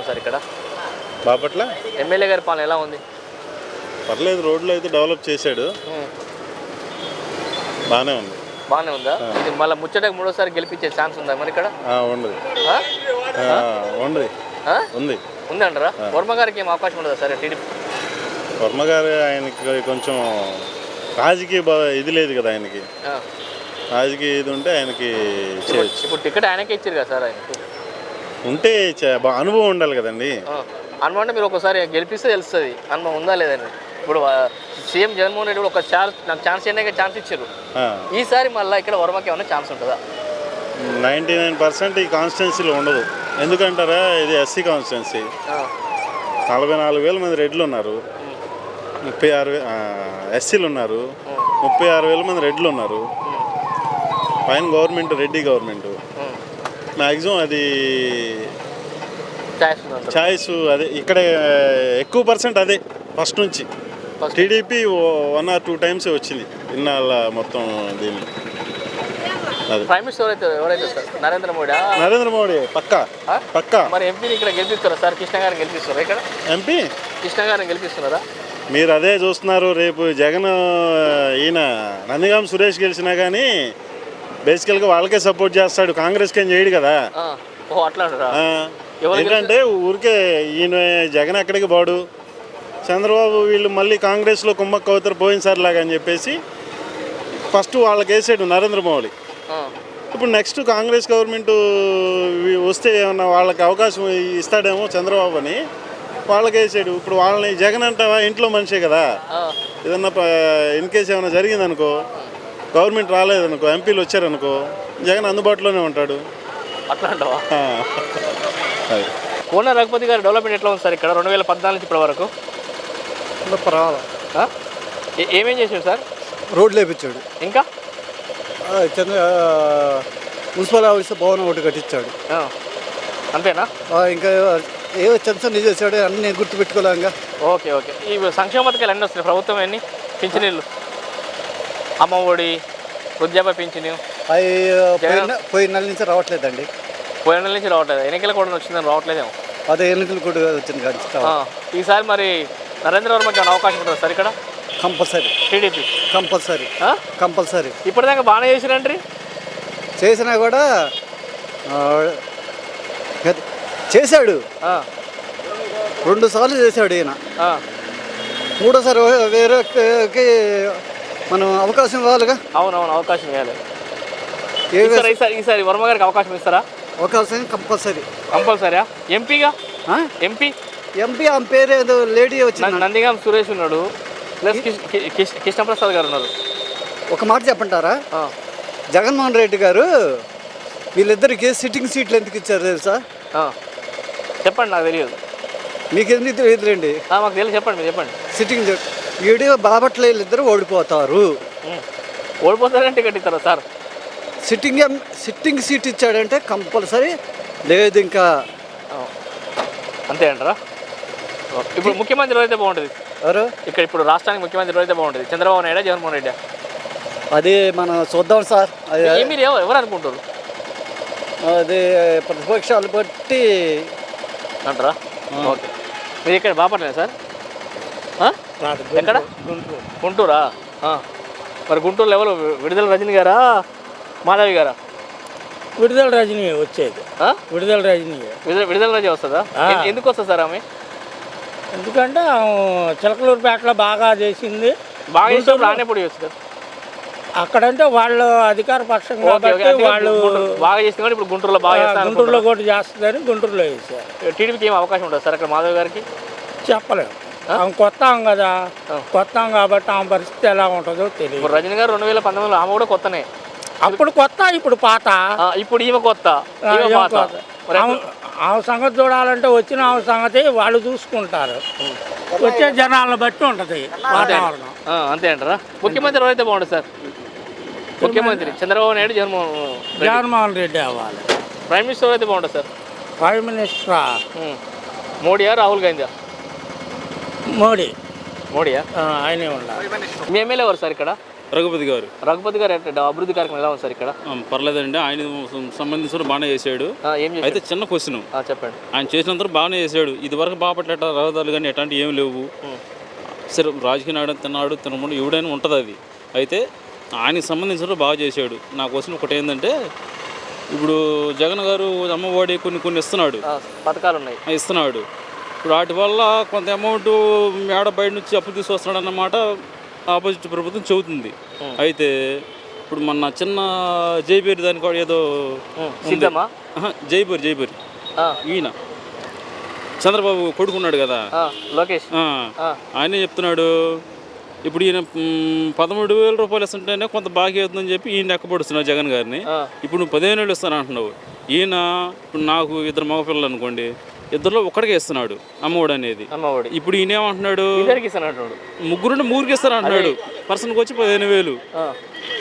ఉంది సార్ ఇక్కడ. బాపట్ల? ఎమ్మెల్యే గారి పాలన ఎలా ఉంది? పర్లేదు రోడ్లు అయితే డెవలప్ చేశాడు. బాగానే ఉంది. బాగానే ఉందా? ఇది మళ్ళీ ముచ్చటకు మూడోసారి గెలిపించే ఛాన్స్ ఉందా మరి ఇక్కడ? ఆ, ఉంది. ఉంది. ఉందంటారా వర్మ గారికి ఏం అవకాశం ఉండదా సరే? టీడీపీ వర్మ గారు ఆయనకి కొంచెం రాజకీయ ఇది లేదు కదా ఆయనకి. రాజకీయ ఇది ఉంటే ఆయనకి ఇప్పుడు టికెట్ ఆయనకే ఇచ్చారు కదా సార్ ఆయనకు. ఉంటే అనుభవం ఉండాలి కదండి. అనుభవం అంటే మీరు ఒకసారి గెలిపిస్తే తెలుస్తుంది. అనుభవం ఉందా లేదని ఇప్పుడు సీఎం జగన్మోహన్ రెడ్డి ఒక ఛాన్స్ నాకు ఛాన్స్ అయినా ఛాన్స్ ఇచ్చారు. ఈసారి మళ్ళీ ఇక్కడ వర్మకి ఏమైనా ఛాన్స్ ఉంటుందా? నైంటీ నైన్ పర్సెంట్ ఈ కాన్స్టిట్యున్సీలో ఉండదు. ఎందుకంటారా ఇది ఎస్సీ కాన్స్టిట్యున్సీ. నలభై నాలుగు వేల మంది రెడ్లు ఉన్నారు. ముప్పై ఆరు ఎస్సీలు ఉన్నారు. ముప్పై ఆరు వేల మంది రెడ్లు ఉన్నారు. పైన గవర్నమెంట్ రెడ్డి గవర్నమెంట్. మ్యాక్సిమం అది ఛాయిస్ అదే ఇక్కడ ఎక్కువ పర్సెంట్ అదే ఫస్ట్ నుంచి. TDP one or two times వచ్చింది ఇన్నాళ్ళ మొత్తం దీన్ని. ప్రైమ్ మినిస్టర్ ఎవరైతే ఎవరైతే సార్? నరేంద్ర మోడీ నరేంద్ర మోడీ పక్కా? పక్కా. మరి ఎంపీని ఇక్కడ గెలిపిస్తారా సార్? కృష్ణ గారిని గెలిపిస్తారా ఇక్కడ? ఎంపీ కృష్ణ గారిని గెలిపిస్తున్నారా? మీరు అదే చూస్తున్నారు రేపు జగన్ ఈయన నందిగాం సురేష్ గెలిచినా కానీ బేసికల్గా వాళ్ళకే సపోర్ట్ చేస్తాడు. కాంగ్రెస్కి ఏం చేయడు కదా. ఆ. ఓ అట్లా అంటారా? ఆ, ఎవరు ఏంటంటే ఊరికే ఈయన జగన్ ఎక్కడికి పోడు. చంద్రబాబు వీళ్ళు మళ్ళీ కాంగ్రెస్లో కుమ్మక్క అవుతారు పోయినసారి లాగా అని చెప్పేసి ఫస్ట్ వాళ్ళకి వేసాడు నరేంద్ర మోడీ. ఆ. ఇప్పుడు నెక్స్ట్ కాంగ్రెస్ గవర్నమెంట్ వస్తే ఏమన్నా వాళ్ళకి అవకాశం ఇస్తాడేమో చంద్రబాబు అని వాళ్ళకి వేసాడు. ఇప్పుడు వాళ్ళని జగన్ అంటావా? ఇంట్లో మనిషే కదా. ఆ. ఏదన్నా ఇన్ కేసు ఏమైనా జరిగిందనుకో. గవర్నమెంట్ రాలేదనుకో ఎంపీలు వచ్చారనుకో జగన్ అందుబాటులోనే ఉంటాడు. అట్లా అంటావా. అది. కోన రఘుపతి గారి డెవలప్మెంట్ ఎట్లా ఉంది సార్ ఇక్కడ రెండు వేల పద్నాలుగు నుంచి ఇప్పటి వరకు? ఆ? ఏ- ఏమేం చేశారు సార్? రోడ్లు వేపించాడు. ఇంకా? ఆ, చంద్ర ఆ, మున్సిపల్ ఆఫీస్ భవనం ఒకటి కట్టించాడు. ఆ. అంతేనా? ఆ, ఇంకా ఏవో చిన్న చిన్న చేశాడు అన్ని నేను గుర్తుపెట్టుకోలేంగా ఓకే ఓకే. ఈ సంక్షేమ పథకాలు ఎన్ని వస్తున్నాయి? ప్రభుత్వం ఎన్ని? పింఛనీళ్ళు అమ్మ ఒడి వృద్ధాప్య పింఛను. పోయిన నెల నుంచి రావట్లేదండి. పోయిన నెల నుంచి రావట్లేదు. ఎన్నికల కూడా వచ్చిందని రావట్లేదేమో. అదే ఎన్నికలు కూడా వచ్చింది కానీ. ఈసారి మరి నరేంద్ర వర్మకి అవకాశం ఉంటుంది సార్ ఇక్కడ? కంపల్సరీ. టీడీపీ. కంపల్సరీ? కంపల్సరీ. ఇప్పటిదాకా బాగానే చేసిరంట్రీ చేసినా కూడా చేశాడు. రెండు సార్లు చేశాడు ఈయన. మూడోసారి వేరేకి మనం అవకాశం ఇవ్వాలిగా? అవునవును అవకాశం ఇవ్వాలి. ఏ ఈసారి ఈసారి ఈసారి వర్మ గారికి అవకాశం ఇస్తారా? అవకాశం కంపల్సరీ. కంపల్సరీయా ఎంపీగా? ఎంపీ? ఎంపీ ఆమె పేరు ఏదో లేడీ వచ్చింది నందిగాం సురేష్ ఉన్నాడు. ప్లస్ కృష్ణప్రసాద్ గారు ఉన్నారు. ఒక మాట చెప్పంటారా? ఆ. జగన్మోహన్ రెడ్డి గారు వీళ్ళిద్దరికి సిట్టింగ్ సీట్లు ఎందుకు ఇచ్చారు తెలుసా? ఆ. చెప్పండి నాకు తెలియదు. మీకు ఎందుకు తెలియదులేండి? ఆ, మాకు తెలియదు. చెప్పండి మీరు చెప్పండి. సిట్టింగ్ వీడి బాపట్ల వీళ్ళిద్దరు ఓడిపోతారు. ఉం. ఓడిపోతారని టికెట్ ఇస్తారా సార్? సిట్టింగ్ సిట్టింగ్ సీట్ ఇచ్చాడంటే కంపల్సరీ లేదు ఇంకా. అంతే అంటారా? ఇప్పుడు ముఖ్యమంత్రి ఎవరైతే బాగుంటుంది? ఎవరు? ఇక్కడ ఇప్పుడు రాష్ట్రానికి ముఖ్యమంత్రి ఎవరైతే బాగుంటుంది? చంద్రబాబు నాయుడు జగన్మోహన్ రెడ్డి? అది మనం చూద్దాం సార్. అది మీరు ఎవరు ఎవరు అనుకుంటారు? అది ప్రతిపక్షాలు బట్టి అంటారా? ఓకే. మీరు ఇక్కడ బాపట్లేదు సార్? ఎక్కడ? గుంటూరా. మరి గుంటూరులో ఎవరు? విడుదల రజని గారా? మాధవి గారా? విడుదల రజనీ వచ్చేది? విడుదల రజనీ. విడుదల రజని వస్తుందా? ఎందుకు వస్తుంది సార్ ఆమె ఎందుకంటే చిలకలూరుపేటలో బాగా చేసింది. బాగా చేసినప్పుడు ఆనే పొడి వస్తుంది అక్కడంటే వాళ్ళు అధికార పక్షం ఓకే ఓకే. కాబట్టి అంటే వాళ్ళు బాగా కాబట్టి ఇప్పుడు గుంటూరులో బాగా గుంటూరులో కూడా చేస్తుందని గుంటూరులో వేసారు టీడీపీకి ఏం అవకాశం ఉంటుంది సార్ అక్కడ మాధవ్ గారికి? చెప్పలేము. ఆమె కొత్త కదా. కొత్త కాబట్టి ఆమె పరిస్థితి ఎలా ఉంటుందో తెలియదు. రజనీ గారు రెండు వేల పంతొమ్మిదిలో ఆమె కూడా కొత్తనే. అప్పుడు కొత్త ఇప్పుడు పాత. ఇప్పుడు ఈమె కొత్త. ఆమె సంగతి చూడాలంటే వచ్చిన ఆమె సంగతి వాళ్ళు చూసుకుంటారు. వచ్చే జనాలను బట్టి ఉంటుంది వాతావరణం. అంతే అంటారా? ముఖ్యమంత్రి ఎవరైతే బాగుంటుంది సార్? ముఖ్యమంత్రి చంద్రబాబు నాయుడు జగన్మోహన్ జగన్మోహన్ రెడ్డి అవ్వాలి. ప్రైమ్ మినిస్టర్ ఎవరైతే బాగుంటుంది sir? Prime minister. మోడీయా Rahul Gandhi Modi. మోడీయా? ఆయనే ఉండాలి మీ ఎమ్మెల్యే ఎవరు సార్ ఇక్కడ? రఘుపతి గారు. రఘుపతి గారు ఎట్ట- అభివృద్ధి కార్యక్రమం ఎలా ఉంది సార్ ఇక్కడ? పర్లేదండి ఆయన సంబంధించిన బాగానే చేశాడు. ఏం అయితే చిన్న క్వశ్చన్ ఆ, చెప్పండి. ఆయన చేసినంత బాగానే చేశాడు. ఇది వరకు బాపట్ల రహదారులు కానీ ఎట్లాంటి ఏం లేవు. సరే రాజకీయ నాయకుడు తిన్నాడు తినకుండా ఎవడైనా ఉంటుంది అది. అయితే ఆయనకి సంబంధించిన బాగా చేశాడు. నా క్వశ్చన్ ఒకటి ఏంటంటే ఇప్పుడు జగన్ గారు అమ్మఒడి కొన్ని కొన్ని ఇస్తున్నాడు. పథకాలు ఉన్నాయి. ఇస్తున్నాడు. ఇప్పుడు వాటి వల్ల కొంత అమౌంట్ మేడ బయట నుంచి అప్పు తీసుకొస్తున్నాడు అన్నమాట ఆపోజిట్ ప్రభుత్వం చెబుతుంది. అయితే ఇప్పుడు మొన్న చిన్న జైపేరి దానికి కూడా ఏదో జైపూర్ జైపూర్. ఈయన. చంద్రబాబు కొడుకున్నాడు కదా. లోకేష్. ఆయనే చెప్తున్నాడు ఇప్పుడు ఈయన పదమూడు వేల రూపాయలు ఇస్తుంటేనే కొంత బాకీ అవుతుందని చెప్పి ఈయన ఎక్కపడుస్తున్నావు జగన్ గారిని. ఇప్పుడు నువ్వు పదిహేను వేలు ఇస్తాను అంటున్నావు ఈయన ఇప్పుడు నాకు ఇద్దరు మగపిల్లలు అనుకోండి ఇద్దరిలో ఒక్కడికే ఇస్తున్నాడు అమ్మఒడు అనేది. అమ్మఒడి. ఇప్పుడు ఈయన ఏమంటున్నాడు? ఇద్దరికి ముగ్గురు ముగ్గురికి ఇస్తాను అంటున్నాడు పర్సన్కి వచ్చి పదిహేను వేలు. ఆ,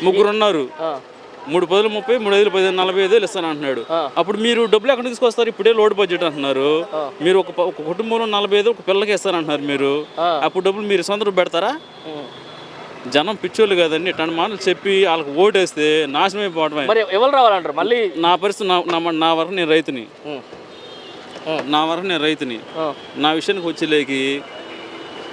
ముగ్గురు ఉన్నారు ఆ, మూడు పదులు ముప్పై మూడు ఐదులు పదిహేను నలభై ఐదు వేలు ఇస్తాను అంటున్నాడు అప్పుడు మీరు డబ్బులు ఎక్కడ తీసుకొస్తారు? ఇప్పుడే లోడ్ బడ్జెట్ అంటున్నారు. మీరు ఒక ప- ఒక కుటుంబంలో నలభై ఐదు ఒక పిల్లకి ఇస్తారంటున్నారు మీరు. అప్పుడు డబ్బులు మీరు సొంత పెడతారా? ఉం. జనం పిచ్చోళ్ళు కదండి. ఇట్లాంటి మాటలు చెప్పి వాళ్ళకి ఓటేస్తే నాశనం అయిపోవడమే మరి ఎవరు రావాలంటారు? మళ్ళీ నా పరిస్థితి నా నా- నా వరకు నేను రైతుని. ఉం. నా వరకు నేను రైతుని. నా విషయానికి వచ్చేలేకి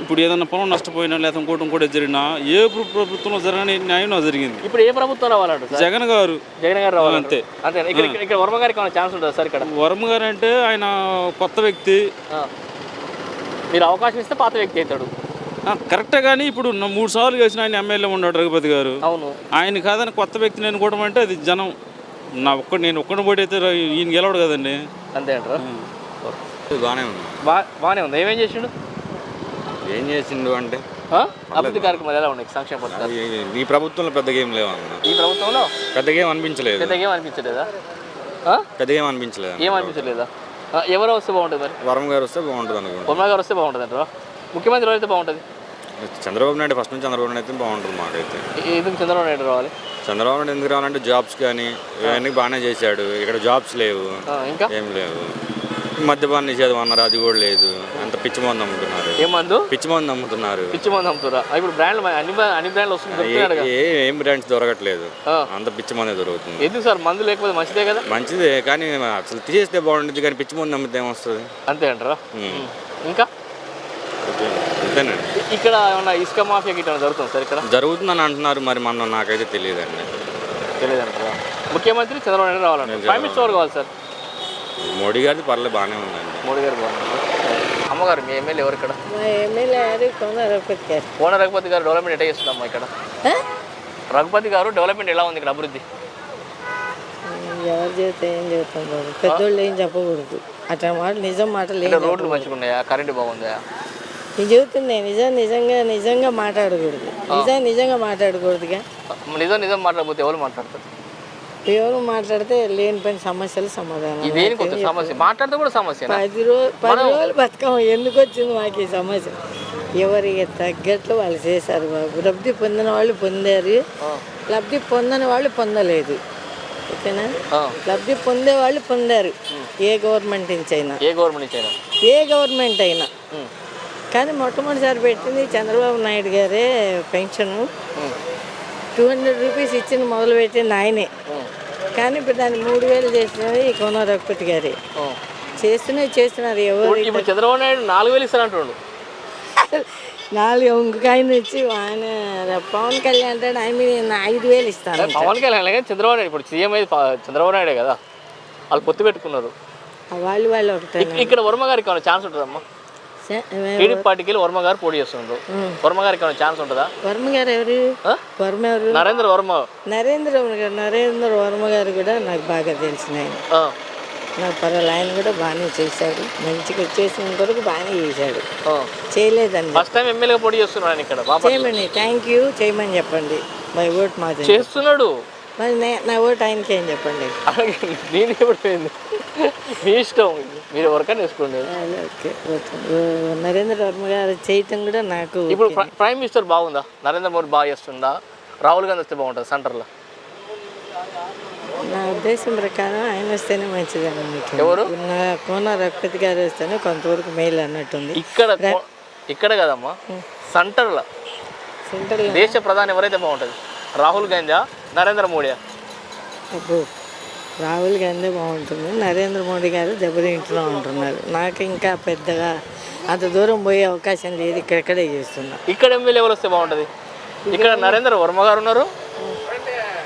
ఇప్పుడు ఏదైనా పొలం నష్టపోయినా లేదా ఇంకోటి ఇంకోటి జరిగినా ఏ ప్ర- ప్రభుత్వంలో జరగని న్యాయం నాకు జరిగింది. ఇప్పుడు ఏ ప్రభుత్వం రావాలంటారు సార్? జగన్ గారు. జగన్ గారు రావాలంటే. అంతే. ఇక్కడ వర్మ గారికి ఛాన్స్ ఉంటుందా సార్ ఇక్కడ? వర్మ గారు అంటే ఆయన కొత్త వ్యక్తి. మీరు అవకాశం ఇస్తే పాత వ్యక్తి అవుతాడు. కరెక్టే కానీ ఇప్పుడు మూడు సార్లు వేసిన ఆయన ఎమ్మెల్యే ఉన్నాడు రఘుపతి గారు. అవును. ఆయన కాదని కొత్త వ్యక్తిని అనుకోవడం అంటే అది జనం. నా ఒక్క నేను ఒక్కడిని పోటీ అయితే ఈయన గెలవడు కదండి. అంతే అంటారా? బాగానే ఉంది. బా బాగానే ఉంది. ఏమేం చేసిండు? ఏం చేసిండు అంటే? అభివృద్ధి కార్యక్రమాలు ఎలా ఉన్నాయి? సంక్షేమ పథకాలు ఈ- ప్రభుత్వంలో పెద్దగా ఏం లేవు అన్న? ఈ ప్రభుత్వంలో? పెద్దగా ఏం అనిపించలేదు. పెద్దగా ఏం అనిపించలేదా? ఆ? పెద్దగా ఏం అనిపించలేదు. ఏం అనిపించలేదా? ఎవరు వస్తే బాగుంటుంది మరి? వరం గారు వస్తే బాగుంటుంది అనుకుంటా. వర్మ గారు వస్తే బాగుంటుంది అంటారా ముఖ్యమంత్రి ఎవరైతే బాగుంటుంది? చంద్రబాబు నాయుడు ఫస్ట్ నుంచి చంద్రబాబు నాయుడు అయితే బాగుంటుంది మాకైతే. ఎందుకు చంద్రబాబు నాయుడు రావాలి? చంద్రబాబు నాయుడు ఎందుకు రావాలంటే జాబ్స్ కానీ ఇవన్నీ బాగానే చేశాడు. ఇక్కడ జాబ్స్ లేవు. ఇంకా? ఏం లేవు. మద్యపాన నిషేధం అన్నారు అది కూడా లేదు. అంత పిచ్చి మందు అమ్ముతున్నారు. ఏం మందు? పిచ్చి మందు అమ్ముతున్నారు. పిచ్చి మందు అమ్ముతారా? ఇప్పుడు బ్రాండ్లు అన్ని బ్రా- అన్ని బ్రాండ్లు వస్తుంది దొరుకుతున్నాడు ఏ- ఏం బ్రాండ్స్ దొరకట్లేదు. ఆ. అంత పిచ్చి మందే దొరుకుతుంది. ఎందుకు సార్? మందు లేకపోతే మంచిదే కదా? మంచిదే కానీ అసలు తీసేస్తే బాగుంటుంది కానీ పిచ్చి మందు అమ్మితే ఏమొస్తుంది? అంతే అంటారా? ఉమ్. ఇంకా? ఓకే. అంతేనండి. ఇ- ఇక్కడ ఏమన్నా ఇసుక మాఫియా గిట్ట జరుగుతుంది సార్ ఇక్కడ? జరుగుతుందని అంటున్నారు మరి మన నాకైతే తెలియదండి. తెలియదు అంటారా ముఖ్యమంత్రి చంద్రబాబు నాయుడు రావాలంటే ప్రైమ్ మినిస్టర్ ఎవరు కావాలి సార్? మోడీ గారిది పర్లేదు బాగానే ఉందండి. మోడీ గారు బాగున్నారు. అమ్మగారు మీ ఎమ్మెల్యే ఎవరు ఇక్కడ? మా ఎమ్మెల్యే గారు కోన రఘుపతి గారు. కోన రఘుపతి గారు డెవలప్మెంట్ ఎట్లా చేస్తున్నామ్మా ఇక్కడ? ఆ? రఘుపతి గారు డెవలప్మెంట్ ఎలా ఉంది ఇక్కడ అభివృద్ధి? ఎవరు చెబితే ఏం చెబుతాం బాబు? పెద్దోళ్ళు ఏం చెప్పకూడదు. అట్లా మాట నిజం మాటలు ఏం ఇక్కడ రోడ్లు మంచిగా ఉన్నాయా కరెంట్ బాగుందా? నేను చెబుతున్నాయి నిజం నిజంగా నిజంగా మాట్లాడకూడదు. నిజం నిజంగా మాట్లాడకూడదుగా. నిజం నిజం మాట్లాడకపోతే ఎవరు మాట్లాడతారు? ఎవరు మాట్లాడితే లేని పని సమస్యలు సమాధానం ఇదేనికి వస్తుంది? సమస్య మాట్లాడితే కూడా సమస్య పది రోజు పది రోజులు బతకం ఎందుకు వచ్చింది మాకు ఈ సమస్య? ఎవరికి తగ్గట్లు వాళ్ళు చేశారు బాబు. లబ్ధి పొందిన వాళ్ళు పొందారు. లబ్ధి పొందని వాళ్ళు పొందలేదు. ఓకేనా? లబ్ధి పొందే వాళ్ళు పొందారు. ఏ గవర్నమెంట్ నుంచి అయినా. ఏ గవర్నమెంట్ నుంచి అయినా? ఏ గవర్నమెంట్ అయినా. కానీ మొట్టమొదటిసారి పెట్టింది చంద్రబాబు నాయుడు గారే పెన్షను. టూ హండ్రెడ్ రూపీస్ ఇచ్చింది మొదలు పెట్టింది ఆయనే కానీ ఇప్పుడు దాన్ని మూడు వేలు చేస్తున్నది ఈ కోన రఘుపతి గారే. చేస్తున్నది చేస్తున్నారు ఎవరు ఇప్పుడు చంద్రబాబు నాయుడు నాలుగు వేలు ఇస్తానంటుండు నాలుగు ఇంకొక ఆయన వచ్చి ఆయన పవన్ కళ్యాణ్ అంటాడు ఆయన మీద ఐదు వేలు ఇస్తాను పవన్ కళ్యాణ్ కానీ చంద్రబాబు నాయుడు. ఇప్పుడు సీఎం అయితే చంద్రబాబు నాయుడే కదా. వాళ్ళు పొత్తు పెట్టుకున్నారు. వాళ్ళు వాళ్ళు ఒకటే ఇక్- ఇక్కడ వర్మ గారికి ఛాన్స్ ఉంటుందమ్మా? టీడీపీ పార్టీకి వెళ్ళి వర్మ గారు పోటీ చేస్తుండ్రు. వర్మ గారికి ఏమైనా ఛాన్స్ ఉంటుందా? వర్మ గారు ఎవరు? వర్మ ఎవరు? నరేంద్ర వర్మ. నరేంద్ర గారు నరేంద్ర వర్మ గారు కూడా నాకు బాగా తెలిసిన ఆయన. నాకు పర్వాలేదు ఆయన కూడా బాగానే చేశాడు. మంచిగా చేసిన వరకు బాగానే చేశాడు. చేయలేదండి. ఫస్ట్ టైం ఎమ్మెల్యేగా పోటీ చేస్తున్నాడు ఇక్కడ. చేయమని థ్యాంక్ యూ చేయమని చెప్పండి. మై ఓట్ మాది చేస్తున్నాడు. మరి నే- ఓట్ ఆయనకి ఏం చెప్పండి. నేను ఎప్పుడు మీ ఇష్టం మీరు ఎవరికైనా ఓకే. ఓ, నరేంద్ర వర్మ గారు చేయటం కూడా నాకు ఇప్పుడు ప్ర- ప్రైమ్ మినిస్టర్ బాగుందా? నరేంద్ర మోడీ బాగా చేస్తుందా? రాహుల్ గాంధీ వస్తే బాగుంటుంది సెంటర్లో? నా ఉద్దేశం ప్రకారం ఆయన వస్తేనే మంచిది అన్నట్టు ఎవరు? నా కోన రఘుపతి గారు వస్తేనే కొంతవరకు మేలు అన్నట్టుంది. ఇక్కడ ఇక్కడ కదమ్మా సెంటర్లో. సెంట్రల్. దేశ ప్రధాని ఎవరైతే బాగుంటుంది? రాహుల్ గాంధీ నరేంద్ర అప్పుడు రాహుల్ గాంధీ బాగుంటుంది నరేంద్ర మోడీ గారు దెబ్బతింటులో ఉంటున్నారు. నాకు ఇంకా పెద్దగా అంత దూరం పోయే అవకాశం లేదు ఇక్కడెక్కడే చేస్తున్నా. ఇక్కడ ఎమ్మెల్యే ఎవరు వస్తే బాగుంటుంది? ఇక్కడ నరేంద్ర వర్మ గారు ఉన్నారు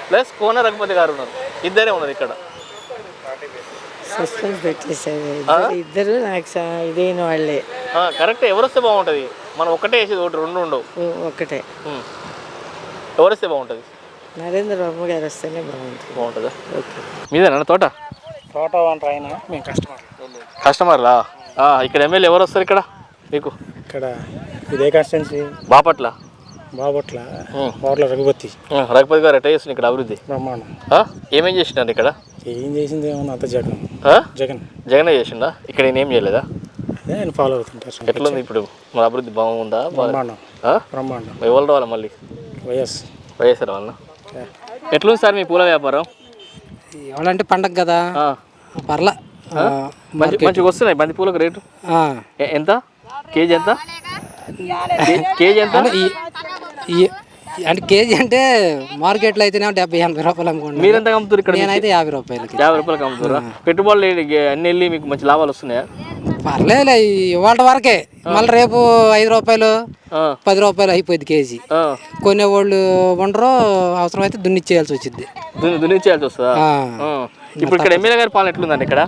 ప్లస్ కోన రఘుపతి గారు ఉన్నారు. ఇద్దరే ఉన్నారు ఇక్కడ. సస్పెన్స్ పెట్టేశారు ఇద్దరు నాకు ఇదైన వాళ్ళే. కరెక్ట్ ఎవరు వస్తే బాగుంటుంది? మనం ఒకటే వేసేది ఒకటి రెండు ఉండవు. ఒకటే. ఎవరు వస్తే బాగుంటుంది? నరేంద్ర వర్మ గారు వస్తేనే బాగుంటుంది. బాగుంటుందా? ఓకే. మీదేనా? తోట? తోట అయినా మేము కస్టమర్ కస్టమర్లా? ఆ, ఇక్కడ ఎమ్మెల్యే ఎవరు వస్తారు ఇక్కడ? మీకు? ఇక్కడ ఇదే కాన్స్టెన్సీ బాపట్ల? బాబట్ల బాబట్ల రఘుపతి. రఘుపతి గారు ఎట్లా చేస్తుంది ఇక్కడ అభివృద్ధి? బ్రహ్మాండం. ఆ? ఏమేం చేసినారు ఇక్కడ? ఏం చేసింది ఏమన్నా అంత జగన్. ఆ? జగన్. జగనే చేసిండా? ఇక్కడ ఈయన ఏం చేయలేదా? ఆయన ఫాలో అవుతుంటారు ఎట్లుంది ఇప్పుడు? మన అభివృద్ధి బాగుందా? బ్రహ్మాండం. ఆ? బ్రహ్మాండం. ఎవరు రావాలి మళ్ళీ? వైఎస్. వైఎస్ఆర్ వాళ్ళ ఎట్లుంది సార్ మీ పూల వ్యాపారం? ఎవరంటే పండగ కదా. పర్లా. మంచి మంచిగా వస్తున్నాయి బంతి పూలకు రేటు? ఎంత? కేజీ ఎంత? కేజీ ఎంత? అంటే కేజీ అంటే మార్కెట్లో అయితేనే డెబ్బై ఎనభై రూపాయలు అమ్ముకుంటాను మీరెంత అమ్ముతారు ఇక్కడ? నేనైతే యాభై రూపాయలకి. యాభై రూపాయలకి అమ్ముతారా? పెట్టుబడులు అన్ని వెళ్ళి మీకు మంచి లాభాలు వస్తున్నాయా? పర్లేదులే ఇవాళ వరకే. మళ్ళీ రేపు ఐదు రూపాయలు. పది రూపాయలు అయిపోయింది కేజీ. కొనేవాళ్ళు ఉండరు అవసరమైతే దున్నిచ్చేయాల్సి వచ్చింది. దున్ని దున్నించేయాల్సి వస్తుందా. ఇప్పుడు ఇక్కడ ఎమ్మెల్యే గారి పాలన ఎట్లుందండి ఇక్కడ?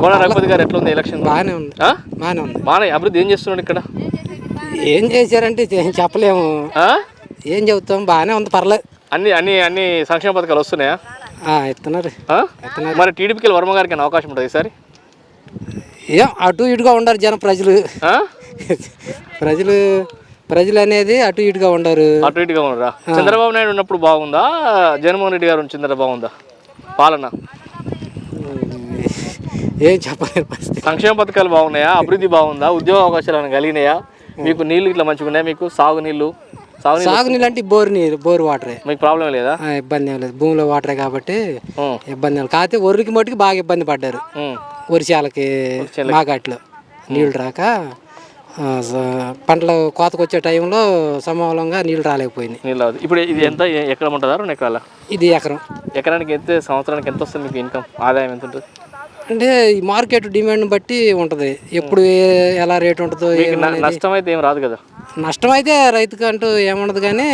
కోన రఘుపతి గారు ఎట్లుంది ఎలక్షన్ బాగానే ఉంది? బాగానే ఉంది. బాగానే అభివృద్ధి ఏం చేస్తున్నాడు ఇక్కడ? ఏం చేశారంటే చెప్పలేము? ఏం చెబుతాం బాగానే ఉంది పర్లేదు. అన్ని అన్ని అన్ని సంక్షేమ పథకాలు వస్తున్నాయా? ఇస్తున్నారు? మరి టీడీపీకి వర్మ గారికి అవకాశం ఉంటుంది ఈసారి? ఏం అటు ఇటుగా ఉండరు జనం ప్రజలు? ప్రజలు ప్రజలు అనేది అటు ఇటుగా ఉండరు. అటు ఇటుగా ఉన్నారా చంద్రబాబు నాయుడు ఉన్నప్పుడు బాగుందా? జగన్మోహన్ రెడ్డి గారు చంద్ర బాగుందా? పాలన? ఏం చెప్పలేరు పరిస్థితి. సంక్షేమ పథకాలు బాగున్నాయా? అభివృద్ధి బాగుందా? ఉద్యోగ అవకాశాలు కలిగినాయా? మీకు నీళ్ళు ఇట్లా మంచిగా ఉన్నాయా? మీకు సాగు నీళ్ళు సాగునీళ్ళు అంటే బోర్ నీరు బోర్ వాటరే మీకు ప్రాబ్లం లేదా? ఇబ్బంది ఏం లేదు. భూమిలో వాటరే కాబట్టి. ఇబ్బంది లేదు. కాకపోతే ఒర్రికి మట్టుకు బాగా ఇబ్బంది పడ్డారు. వరిశాలకి మాగాట్లో నీళ్ళు రాక పంటలు కోతకు వచ్చే టైంలో సమూలంగా నీళ్ళు రాలేకపోయినాయి. నీళ్ళు. ఇప్పుడు ఇది ఎంత? ఎ- ఎకరం ఉంటుందా? రెండు ఎకరాల? ఇది ఎకరం. ఎకరానికి ఎంత సంవత్సరానికి ఎంత వస్తుంది మీకు ఇన్కమ్ ఆదాయం ఎంత ఉంటుంది? అంటే ఈ మార్కెట్ డిమాండ్ బట్టి ఉంటుంది. ఎప్పుడు ఏ- ఎలా రేట్ ఉంటుందో మీకు న- ఏమనేది. నష్టం అయితే ఏం రాదు కదా? నష్టం అయితే రైతుకు అంటూ ఏముండదు కానీ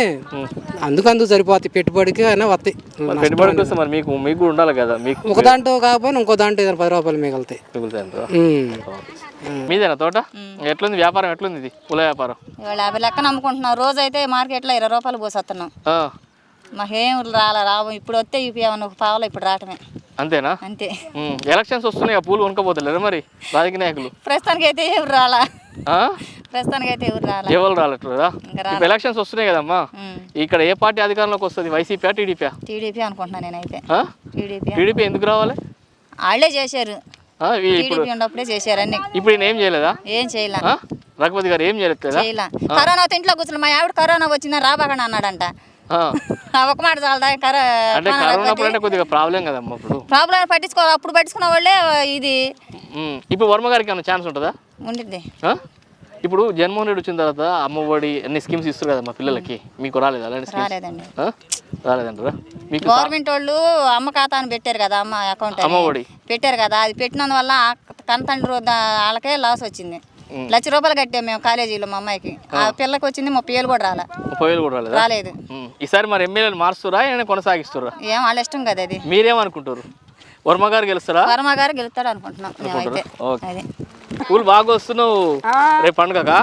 అందుకు అందుకు సరిపోతాయి. పెట్టుబడికి అయినా వస్తాయి మరి పెట్టుబడి కోసం మరి మీకు మీకు కూడా ఉండాలి కదా? మీకు ఒక దాంట్లో కాకపోయినా ఇంకో దాంట్లో ఏదైనా పది రూపాయలు మిగులుతాయి. మిగులుతాయి? ఉమ్. మీదేనా తోట? ఎట్లుంది? వ్యాపారం ఎట్లుంది ఇది? పూల వ్యాపారం? ఇవాళ యాభై లెక్కన అమ్ముకుంటున్నాం. రోజు అయితే మార్కెట్లో ఇరవై రూపాయలు పోసేస్తున్నాం ఆ, మాకేం రాలే రావు. ఇప్పుడు వస్తే ఇవి ఏమన్నా ఒక పావులో ఇప్పుడు రావటమే. అంతేనా? అంతే. ఎలక్షన్స్ వస్తున్నాయి పూలు కొనుక్కోపోతలేరు మరి? రాజకీయ నాయకులు. ప్రస్తుతానికి అయితే ఎవరు రాలా? ప్రస్తుతానికి అయితే ఎవరు రాలా? ఎవరు రాలట్లేదా? ఎలక్షన్స్ వస్తున్నాయి కదమ్మా. ఇక్కడ ఏ పార్టీ అధికారంలోకి వస్తుంది? వైసీపీ టీడీపీ టీడీపీ అనుకుంటున్నా నేనైతే. టీడీపీ. టీడీపీ ఎందుకు రావాలి? వాళ్ళే చేశారు. ఇప్పుడు ఉన్నప్పుడే చేశారు అన్ని. ఇప్పుడు ఏం చేయలేదా? ఏం చేయలే? రఘుపతి గారు ఏం చేయలేదా చేయలే. కరోనా ఇంట్లో కూర్చున్నా మా ఆవిడ కరోనా వచ్చిందా రాబాకండి అన్నాడంట. ఒక మాట చాలదా అంటే కరోనా అంటే కొద్దిగా ప్రాబ్లం కదమ్మా ఇప్పుడు ప్రాబ్లం పట్టించుకోవాలి అప్పుడు పట్టించుకున్న వాళ్ళే ఇది. ఇప్పుడు వర్మ గారికి ఏమైనా ఛాన్స్ ఉంటుందా ఉండిద్ది? ఇప్పుడు జగన్మోహన్ రెడ్డి వచ్చిన తర్వాత అమ్మఒడి అన్ని స్కీమ్స్ ఇస్తారు కదా మా పిల్లలకి మీకు రాలేదు అలాంటి రాలేదండి? రాలేదంటారా మీకు గవర్నమెంట్ వాళ్ళు అమ్మ ఖాతా అని పెట్టారు కదా అమ్మ అకౌంట్. అమ్మ ఒడి. పెట్టారు కదా అది పెట్టినందువల్ల కనతండ్రి వాళ్ళకే లాస్ వచ్చింది లక్ష రూపాయలు కట్టాం మేము కాలేజీలో మా అమ్మాయికి. ఆ పిల్లకి వచ్చింది ముప్పై ఏళ్ళు కూడా రాలే. ముప్పై వేలు కూడా రాలేదా? రాలేదు. ఈసారి మరి ఎమ్మెల్యేలు మారుస్తురా? ఏమైనా కొనసాగిస్తురా? ఏం వాళ్ళ ఇష్టం కదా అది. మీరేమనుకుంటారు? వర్మ గారు గెలుస్తారా? వర్మ గారు గెలుస్తాడు అనుకుంటున్నాం మేమైతే. ఓకే. అది. పూలు బాగా వస్తున్నావు రేపు పండుగకా?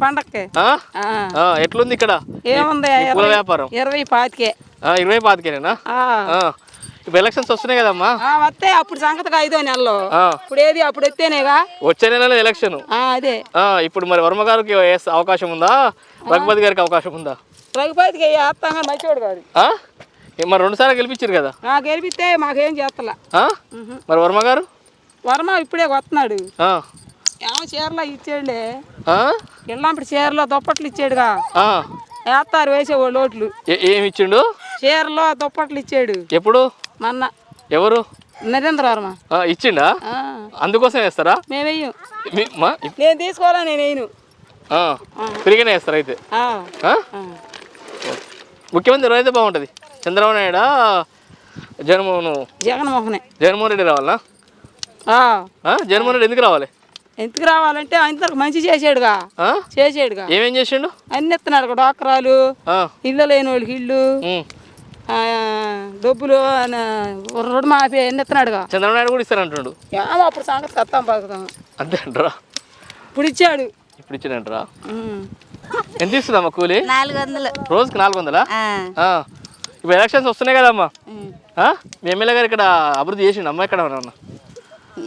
పండక్కి. ఆ? ఆ, ఎట్లుంది ఇక్కడ? ఏముంది పూల వ్యాపారం? ఇరవై పాతికే. ఆ, ఇరవై పాతికేనా ఆ. ఆ. ఇప్పుడు ఎలక్షన్స్ వస్తున్నాయి కదమ్మా. వస్తే అప్పుడు సంగతికి ఐదో నెలలో. ఇప్పుడు ఏది అప్పుడు వస్తేనేగా వచ్చే నెల ఎలక్షన్ ఆ, అదే. ఇప్పుడు మరి వర్మ గారికి వేసే అవకాశం ఉందా? రఘుపతి గారికి అవకాశం ఉందా? రఘుపతికి వేస్తాగా మంచివాడు? ఏ, మరి రెండు సార్లు గెలిపించారు కదా? ఆ, గెలిపిస్తే మాకేం చేస్తలా. ఆ? మరి వర్మ గారు? వర్మ ఇప్పుడే వస్తున్నాడు. ఏమో చీరలో ఇచ్చాడులే. ఆ? ఇళ్ళంపటి చీరలో దుప్పట్లు ఇచ్చాడుగా. వేస్తారు వేసేవాళ్ళు ఓట్లు. ఏమి ఇచ్చిండు? చీరలో దుప్పట్లు ఇచ్చాడు. ఎప్పుడు? మొన్న ఎవరు? నరేంద్ర వర్మ. ఆ, ఇచ్చిండా? అందుకోసం వేస్తారా? మేము వెయ్యం మీ- మా- ఇప్- నేను తీసుకోవాలా నేను వేయను. ఆ, ఫ్రీగానే వేస్తారు అయితే. ఆ, ఆ? ఆ. ముఖ్యమంత్రి ఎవరైతే బాగుంటుంది. చంద్రబాబు నాయుడా జగన్మోహన్. జగన్మోహనే. జగన్మోహన్ రెడ్డి రావాలా ఆ, ఆ? జగన్మోహన్ రెడ్డి ఎందుకు రావాలి? ఎందుకు రావాలంటే ఆయనతో మంచి చేసాడుగా ఆ? చేసాడుగా ఏమేం చేసిండు? అన్ని ఇస్తున్నాడు డాక్రాలు ఆ, ఇల్లు లేని వాళ్ళకి ఇల్లు ఉమ్. ఆ, డబ్బులు రుణమాఫీ అన్ని ఇస్తున్నాడుగా చంద్రబాబు నాయుడు కూడా ఇస్తారంటున్నాడు ఏమో అప్పుడు సంగతి కత్తాం పడతాం అంతే అంటారా? ఇప్పుడు ఇచ్చాడు. ఇప్పుడు ఇచ్చాడంటారా. ఎంత ఇస్తుందమ్మా కూలి? నాలుగు వందలు రోజుకి నాలుగు వందలా ఆ, ఆ. ఇప్పుడు ఎలక్షన్స్ వస్తున్నాయి కదమ్మా? మీ ఎమ్మెల్యే గారు ఇక్కడ అభివృద్ధి చేసిండు అమ్మ ఇక్కడ ఉన్నా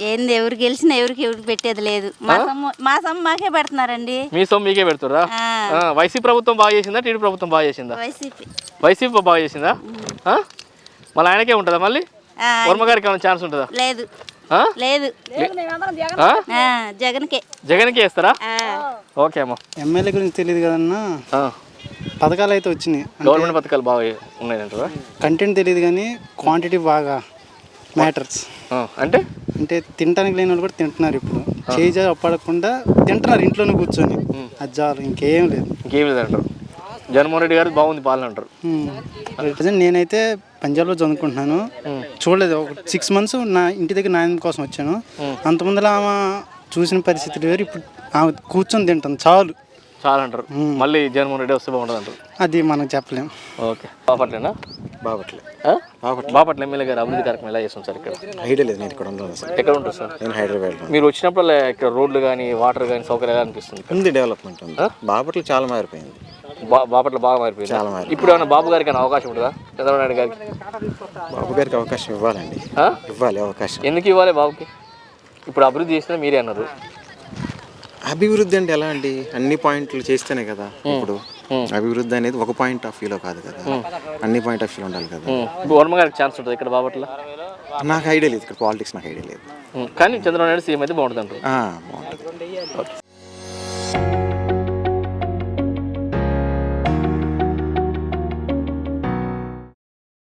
ఏంది ఎవరు గెలిచినా ఎవరికి ఎవరికి పెట్టేది లేదు. మా సొమ్ము మా సొమ్ము మాకే పెడుతున్నారండి. మీ సొమ్ము మీకే పెడుతురా ఆ. వైసీపీ ప్రభుత్వం బాగా చేసిందా? టీడీ ప్రభుత్వం బాగా చేసిందా? వైసీపీ. వైసీపీ బాగా చేసిందా? మళ్ళీ ఆయనకే ఉంటుందా మళ్ళీ? ఆ, వర్మ గారికి ఏమైనా ఛాన్స్ ఉంటుందా? లేదు? లేదు. జగన్కే. జగన్కే ఇస్తారా ఆ. ఓకే అమ్మా. ఎమ్మెల్యే గురించి తెలియదు కదన్నా? ఆ. పథకాలు అయితే వచ్చినాయి. గవర్నమెంట్ పథకాలు బాగా ఉన్నాయంటారా కంటెంట్ తెలియదు కానీ క్వాంటిటీ బాగా మ్యాటర్స్ అంటే? అంటే తినడానికి లేని వాళ్ళు కూడా తింటున్నారు ఇప్పుడు. చేయి అప్పడకుండా తింటున్నారు ఇంట్లోనే కూర్చొని. అది చాలు ఇంకేం లేదు. ఇంకేం లేదంటారు. జగన్మోహన్ రెడ్డి గారు బాగుంది పాలన అంటారు. ప్రజెంట్ నేనైతే పంజాబ్లో చదువుకుంటున్నాను. చూడలేదు ఒక సిక్స్ మంత్స్ నా ఇంటి దగ్గర నాయన కోసం వచ్చాను. అంతమందిలో ఆమె చూసిన పరిస్థితులు వేరు ఇప్పుడు ఆమె కూర్చొని తింటాను చాలు. చాలా అంటారు. మళ్ళీ జగన్మోహన్ రెడ్డి వస్తే బాగుంటుంది అంటారు. అది మనం చెప్పలేం. ఓకే. బాపట్లేనా? బాపట్లే. ఆ? బాపట్ల. ఎమ్మెల్యే గారు అభివృద్ధి కార్యక్రమం ఎలా చేస్తాం సార్ ఇక్కడ? ఐడియా లేదు నేను ఇక్కడ ఉన్నాను సార్ ఎక్కడ ఉంటారు సార్? నేను హైదరాబాద్లో మీరు వచ్చినప్పుడు ఇక్కడ రోడ్లు కానీ వాటర్ కానీ సౌకర్యాలు అనిపిస్తుంది ఇక్కడ? ఉంది డెవలప్మెంట్ ఉంది. బాపట్ల చాలా మారిపోయింది. బాపట్ల బాగా మారిపోయింది? చాలా. ఇప్పుడు ఏమైనా బాబు గారికి అవకాశం ఉంటుందా? చంద్రబాబు నాయుడు గారికి? బాబు గారికి అవకాశం ఇవ్వాలండి? ఇవ్వాలి అవకాశం. ఎందుకు ఇవ్వాలి బాబుకి? ఇప్పుడు అభివృద్ధి చేసినా మీరే అన్నారు. అభివృద్ధి అంటే ఎలా అండి? అన్ని పాయింట్లు చేస్తేనే కదా ఇప్పుడు. అభివృద్ధి అనేది ఒక పాయింట్ ఆఫ్ వ్యూలో కాదు కదా. అన్ని పాయింట్ ఆఫ్ వ్యూలో ఉండాలి కదా. వర్మ గారికి ఛాన్స్ ఉంటుంది ఇక్కడ బాపట్ల? నాకు ఐడియా లేదు. ఇక్కడ పాలిటిక్స్ నాకు ఐడియా లేదు. కానీ చంద్రబాబు నాయుడు సీఎం అయితే బాగుంటుంది అంటారు బాగుంటుంది.